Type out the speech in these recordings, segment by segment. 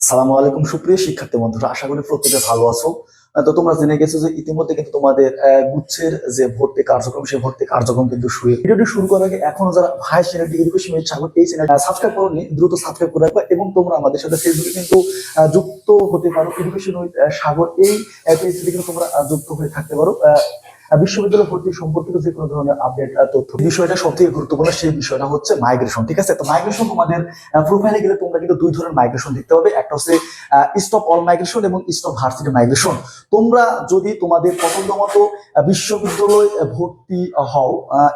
সালামু আলাইকুম সুপ্রিয় শিক্ষার্থী বন্ধুরা, আশা করি প্রত্যেকে ভালো আছো। তো তোমরা জেনে গেছো যে ইতিমধ্যে কিন্তু তোমাদের গুচ্ছের যে ভর্তি কার্যক্রম, সেই ভর্তি কার্যক্রম কিন্তু শুরু ভিডিওটি শুরু করার আগে এখনও যারা ভাই চ্যানেলটি এডুকেশন সাগর এই চ্যানেল সাবস্ক্রাইব করোনি, দ্রুত সাবস্ক্রাইব করে রাখবা এবং তোমরা আমাদের সাথে ফেসবুকে কিন্তু যুক্ত হতে পারো। এডুকেশন উইথ সাগর এই পেজটি কিন্তু তোমরা যুক্ত হয়ে থাকতে পারো। বিশ্ববিদ্যালয় ভর্তি সম্পর্কিত যে কোনো ধরনের আপডেট তথ্য বিষয়টা সব থেকে গুরুত্বপূর্ণ, সেই বিষয়টা হচ্ছে মাইগ্রেশন ঠিক আছে? তো মাইগ্রেশন তোমাদের প্রোফাইলে গেলে তোমরা কিন্তু দুই ধরনের মাইগ্রেশন দেখতে পাবে। একটা হচ্ছে স্টপ অল মাইগ্রেশন এবং স্টপ ভার্সিটি মাইগ্রেশন তোমরা যদি তোমাদের পছন্দ মতো বিশ্ববিদ্যালয় ভর্তি হও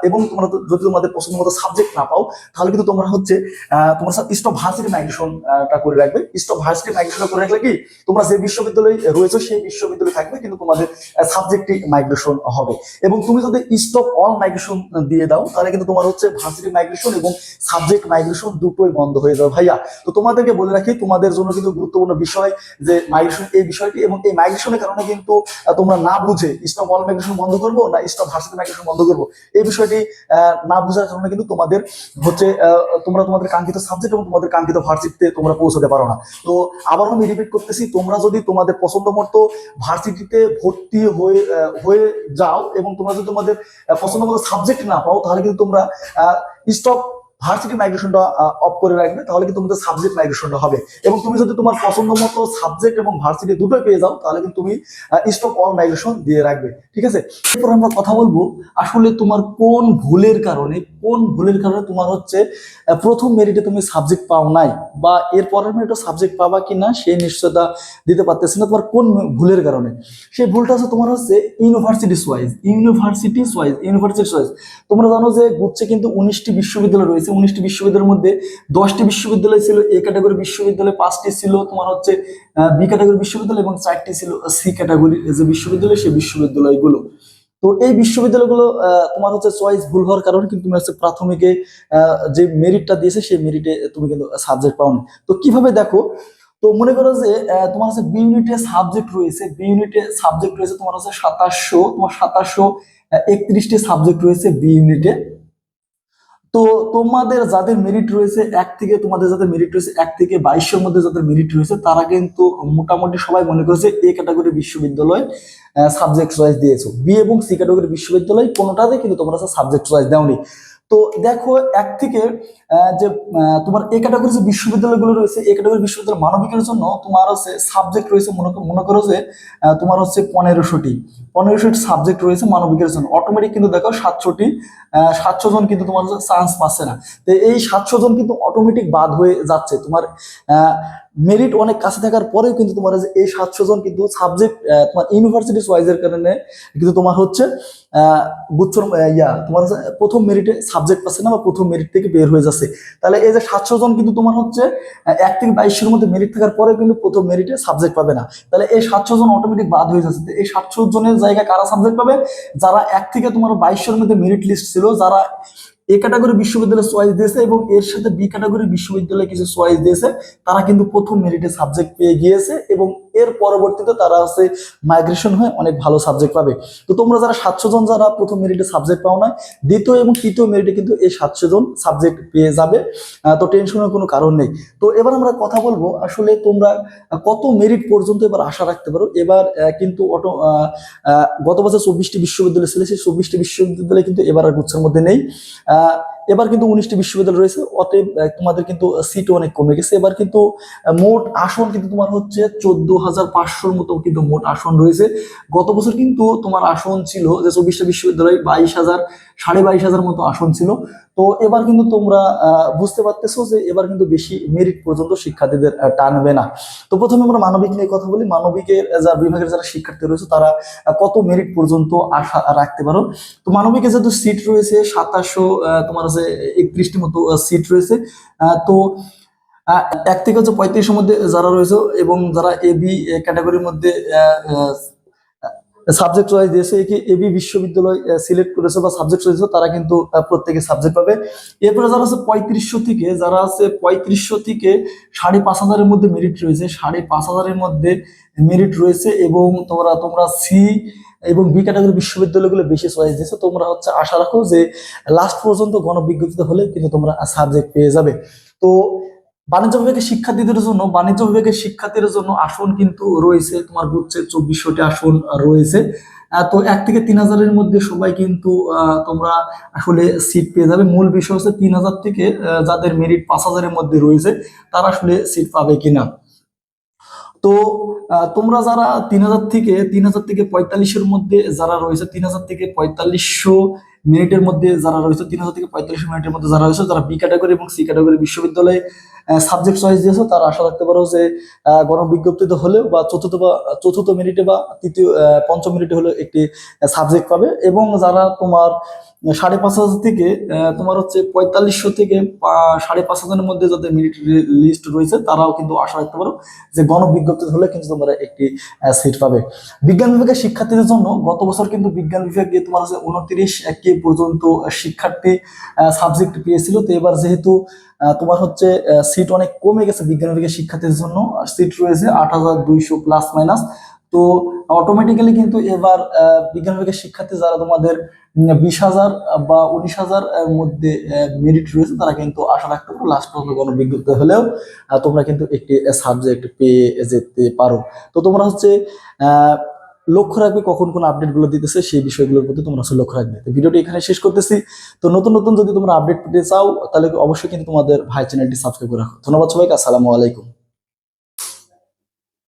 এবং তোমরা যদি তোমাদের পছন্দ মতো সাবজেক্ট না পাও, তাহলে কিন্তু তোমরা হচ্ছে তোমরা স্টপ ভার্সিটি মাইগ্রেশনটা করে রাখবে। স্টপ ভার্সিটি মাইগ্রেশন করে রাখলে কি? তোমরা যে বিশ্ববিদ্যালয়ে রয়েছে, সেই বিশ্ববিদ্যালয়ে থাকবে, কিন্তু তোমাদের সাবজেক্টটি মাইগ্রেশন হবে। এবং তুমি যদি স্টপ অল মাইগ্রেশন দিয়ে দাও, তাহলে কিন্তু তোমার হচ্ছে ভার্সিটি মাইগ্রেশন এবং সাবজেক্ট মাইগ্রেশন দুটোই বন্ধ হয়ে যাবে ভাইয়া। তো তোমাদেরকে বলে রাখি, তোমাদের জন্য কিন্তু গুরুত্বপূর্ণ বিষয় যে মাইগ্রেশন এই বিষয়টি এবং এই মাইগ্রেশনের কারণে কিন্তু তোমরা না বুঝে স্টপ অল মাইগ্রেশন বন্ধ করব না স্টপ ভার্সিটি মাইগ্রেশন বন্ধ করব। এই বিষয়টি না বোঝার কারণে কিন্তু তোমাদের হচ্ছে তোমরা তোমাদের কাঙ্ক্ষিত সাবজেক্ট এবং তোমাদের কাঙ্ক্ষিত ভার্সিটিতে তোমরা পৌঁছতে পারো না। তো আবারও আমি রিপিট করতেছি, তোমরা যদি তোমাদের পছন্দ মতো ভার্সিটিতে ভর্তি হয়ে হয়ে যাও এবং তোমরা যদি তোমাদের পছন্দ মতো সাবজেক্ট না পাও তাহলে কিন্তু তোমরা স্টপ ভার্সিটি মাইগ্রেশনটা অফ করে রাখবে, তাহলে কিন্তু তোমাদের সাবজেক্ট মাইগ্রেশনটা হবে। এবং তুমি যদি তোমার পছন্দ মতো সাবজেক্ট এবং ভার্সিটি দুটোই পেয়ে যাও, তাহলে কিন্তু তুমি স্টপ অল মাইগ্রেশন দিয়ে রাখবে, ঠিক আছে? এরপর আমরা কথা বলব, আসলে তোমার কোন ভুলের কারণে, কোন ভুলের কারণে তোমার হচ্ছে প্রথম মেরিটে তুমি সাবজেক্ট পাও নাই, বা এর পরের মেরিটে সাবজেক্ট পাবা কি না সেই নিশ্চয়তা দিতে পারতেছে না তোমার কোন ভুলের কারণে। সেই ভুলটা হচ্ছে তোমার হচ্ছে university wise university wise university wise তোমরা জানো যে গুচ্ছে কিন্তু উনিশটি বিশ্ববিদ্যালয় রয়েছে উনিশটি বিশ্ববিদ্যালয়ের মধ্যে দশটি বিশ্ববিদ্যালয় ছিল, এ ক্যাটাগরি বিশ্ববিদ্যালয় পাঁচটি ছিল, তোমার হচ্ছে বি ক্যাটাগরি বিশ্ববিদ্যালয় এবং চারটি ছিল সি ক্যাটাগরি যে বিশ্ববিদ্যালয়, সেই বিশ্ববিদ্যালয়গুলো। তো এই বিশ্ববিদ্যালয়গুলো তোমার হচ্ছে চয়েস ভুল হওয়ার কারণে কিন্তু তুমি হচ্ছে প্রাথমিকে যে মেরিটটা দিয়েছে, সেই মেরিটে তুমি কিন্তু সাবজেক্ট পাও পাওনি। তো কীভাবে দেখো? তো মনে করো যে তোমার হচ্ছে বি ইউনিটে সাবজেক্ট রয়েছে বি ইউনিটে সাবজেক্ট রয়েছে তোমার হচ্ছে সাতাশশো, তোমার সাতাশশো একত্রিশটি সাবজেক্ট রয়েছে বি ইউনিটে তো তোমাদের যাদের মেরিট রয়েছে এক থেকে, তোমাদের যাদের মেরিট রয়েছে এক থেকে বাইশের মধ্যে যাদের মেরিট রয়েছে, তারা কিন্তু মোটামুটি সবাই মনে করেছে এ ক্যাটাগরি বিশ্ববিদ্যালয় সাবজেক্ট চয়েস দিয়েছ। বি এবং সি ক্যাটাগরি বিশ্ববিদ্যালয় কোনোটাতে কিন্তু তোমরা সাবজেক্ট চয়েস দেওনি। তো দেখো, এক থেকে যে তোমার এ ক্যাটাগরি যে বিশ্ববিদ্যালয়গুলো রয়েছে, এ ক্যাটাগরি বিশ্ববিদ্যালয় মানবিকের জন্য তোমার হচ্ছে সাবজেক্ট রয়েছে, মনে কর- যে তোমার হচ্ছে পনেরোশোটি। পনেরোশোটি সাবজেক্ট রয়েছে মানবিকের জন্য। অটোমেটিক কিন্তু দেখো সাতশোটি সাতশো জন কিন্তু তোমার চান্স পাচ্ছে না। তো এই সাতশো জন কিন্তু অটোমেটিক বাদ হয়ে যাচ্ছে। তোমার মেরিট অনেক কাছে থাকার পরেও কিন্তু তোমার এই সাতশো জন কিন্তু সাবজেক্ট তোমার ইউনিভার্সিটি ওয়াইজের কারণে কিন্তু তোমার হচ্ছে গুচ্ছর ইয়া, তোমার প্রথম মেরিটে সাবজেক্ট পাচ্ছে না বা প্রথম মেরিট থেকে বের হয়ে যাচ্ছে। তাহলে এই যে সাতশো জন কিন্তু তোমার হচ্ছে এক থেকে বাইশের মধ্যে মেরিট থাকার পরেও কিন্তু প্রথম মেরিটে সাবজেক্ট পাবে না। তাহলে এই সাতশো জন অটোমেটিক বাদ হয়ে যাচ্ছে। এই সাতশো জনের জায়গায় কারা সাবজেক্ট পাবে? যারা এক থেকে তোমার বাইশের মধ্যে মেরিট লিস্ট ছিল, যারা এ ক্যাটাগরি বিশ্ববিদ্যালয় চয়েস দিয়েছে এবং এর সাথে বি ক্যাটাগরি বিশ্ববিদ্যালয় কিছু চয়েস দিয়েছে, তারা কিন্তু প্রথম মেরিটে সাবজেক্ট পেয়ে গিয়েছে এবং এর পরবর্তীতে তারা হচ্ছে মাইগ্রেশন হয়ে অনেক ভালো সাবজেক্ট পাবে। তো তোমরা যারা সাতশো জন যারা প্রথম মেরিটে সাবজেক্ট পাও না, দ্বিতীয় এবং তৃতীয় মেরিটে কিন্তু এই সাতশো জন সাবজেক্ট পেয়ে যাবে। তো টেনশনের কোনো কারণ নেই। তো এবার আমরা কথা বলব, আসলে তোমরা কত মেরিট পর্যন্ত এবার আশা রাখতে পারো? এবার কিন্তু অটো গত বছর চব্বিশটি বিশ্ববিদ্যালয় ছিল, সেই চব্বিশটি বিশ্ববিদ্যালয় কিন্তু এবার আর গুচ্ছের মধ্যে নেই। এবার কিন্তু উনিশটি বিশ্ববিদ্যালয় রয়েছে, অতএব তোমাদের কিন্তু সিটও অনেক কমে গেছে। এবার কিন্তু মোট আসন কিন্তু তোমার হচ্ছে চোদ্দ হাজার পাঁচশোর মতো কিন্তু মোট আসন রয়েছে। গত বছর কিন্তু তোমার আসন ছিল যে চব্বিশটা বিশ্ববিদ্যালয় বাইশ হাজার, সাড়ে বাইশ হাজার মতো আসন ছিল। তো এবার কিন্তু তোমরা বুঝতে পারতেছো যে এবার কিন্তু বেশি মেরিট পর্যন্ত শিক্ষার্থীদের টানবে না। তো প্রথমে আমরা মানবিক নিয়ে কথা বলি। মানবিকের যারা বিভাগের যারা শিক্ষার্থী রয়েছে, তারা কত মেরিট পর্যন্ত আশা রাখতে পারো? তো মানবিকে যেহেতু সিট রয়েছে সাতাশশো তোমার আছে একত্রিশটি মতো সিট রয়েছে। তো এক থেকে হচ্ছে পঁয়ত্রিশের মধ্যে যারা রয়েছে এবং যারা এ বি ক্যাটাগরির মধ্যে সাবজেক্ট চয়েস দিয়েছে কি এবি বিশ্ববিদ্যালয় সিলেক্ট করেছে বা সাবজেক্ট রয়েছে তারা কিন্তু প্রত্যেকে সাবজেক্ট পাবে। এরপরে যারা আছে পঁয়ত্রিশশো থেকে, যারা আছে পঁয়ত্রিশশো থেকে সাড়ে পাঁচ হাজারের মধ্যে মেরিট রয়েছে। সাড়ে পাঁচ হাজারের মধ্যে মেরিট রয়েছে এবং তোমরা তোমরা সি এবং বি ক্যাটাগরি বিশ্ববিদ্যালয়গুলো বেশি চয়েস দিয়েছে। তোমরা হচ্ছে আশা রাখো যে লাস্ট পর্যন্ত গণবিজ্ঞপ্তিতে হলে কিন্তু তোমরা সাবজেক্ট পেয়ে যাবে। তো বাণিজ্য বিভাগের শিক্ষার্থীদের জন্য, বাণিজ্য বিভাগের শিক্ষার্থীদের জন্য আসন কিন্তু রয়েছে। তোমার হচ্ছে চব্বিশশোটি আসন রয়েছে। তো এক থেকে তিন হাজারের মধ্যে সবাই কিন্তু তোমরা আসলে সিট পেয়ে যাবে। মূল বিষয় হচ্ছে তিন হাজার থেকে যাদের মেরিট পাঁচ হাজারের মধ্যে রয়েছে, তারা আসলে সিট পাবে কিনা। তো তোমরা যারা তিন হাজার থেকে, তিন হাজার থেকে পঁয়তাল্লিশের মধ্যে যারা রয়েছে, তিন হাজার থেকে পঁয়তাল্লিশশো মিনিটের মধ্যে যারা রয়েছে, তিন হাজার থেকে পঁয়তাল্লিশ মিনিটের মধ্যে যারা রয়েছে, যারা বি ক্যাটাগরি এবং সি ক্যাটাগরি বিশ্ববিদ্যালয়ে সাবজেক্ট চয়েস দিয়েছ, তারা আশা রাখতে পারো যে গণবিজ্ঞপ্তিতে হলেও বা চতুর্থ বা, চতুর্থ মিনিটে বা তৃতীয় পঞ্চম মিনিটে হলেও একটি সাবজেক্ট পাবে। এবং যারা তোমার সাড়ে পাঁচ হাজার থেকে তোমার হচ্ছে পঁয়তাল্লিশশো থেকে সাড়ে পাঁচ হাজারের মধ্যে যাদের মিনিট লিস্ট রয়েছে, তারাও কিন্তু আশা রাখতে পারো যে, গণবিজ্ঞপ্তি হলে কিন্তু তোমরা একটি সিট পাবে। বিজ্ঞান বিভাগের শিক্ষার্থীদের জন্য গত বছর কিন্তু বিজ্ঞান বিভাগে তোমার হচ্ছে উনত্রিশ কে পর্যন্ত শিক্ষার্থী সাবজেক্ট পেয়েছিল। তো এবার যেহেতু তোমার হচ্ছে সিট অনেক কমে গেছে বিজ্ঞান বিভাগের শিক্ষার্থীদের জন্য সিট রয়েছে আট হাজার দুইশো প্লাস মাইনাস তো অটোমেটিক্যালি কিন্তু এবার বিজ্ঞান বিভাগের শিক্ষার্থী যারা তোমাদের বিশ হাজার বা উনিশ হাজার মধ্যে মেরিট রয়েছে, তারা কিন্তু আশা রাখতে পারো লাস্ট পর্যন্ত কোনো বিজ্ঞপ্তি হলেও তোমরা কিন্তু একটি সাবজেক্ট পেয়ে যেতে পারো। তো তোমরা হচ্ছে লক্ষ্য রাখবে কখন কোন আপডেটগুলো দিতেছে, সেই বিষয়গুলোর প্রতি তোমরা লক্ষ্য রাখবে। তো ভিডিওটি এখানে শেষ করতেছি। তো নতুন নতুন যদি তোমরা আপডেট পেতে চাও, তাহলে অবশ্যই কিন্তু তোমাদের ভাই চ্যানেলটি সাবস্ক্রাইব করে রাখো। ধন্যবাদ সবাইকে, আসসালামু আলাইকুম।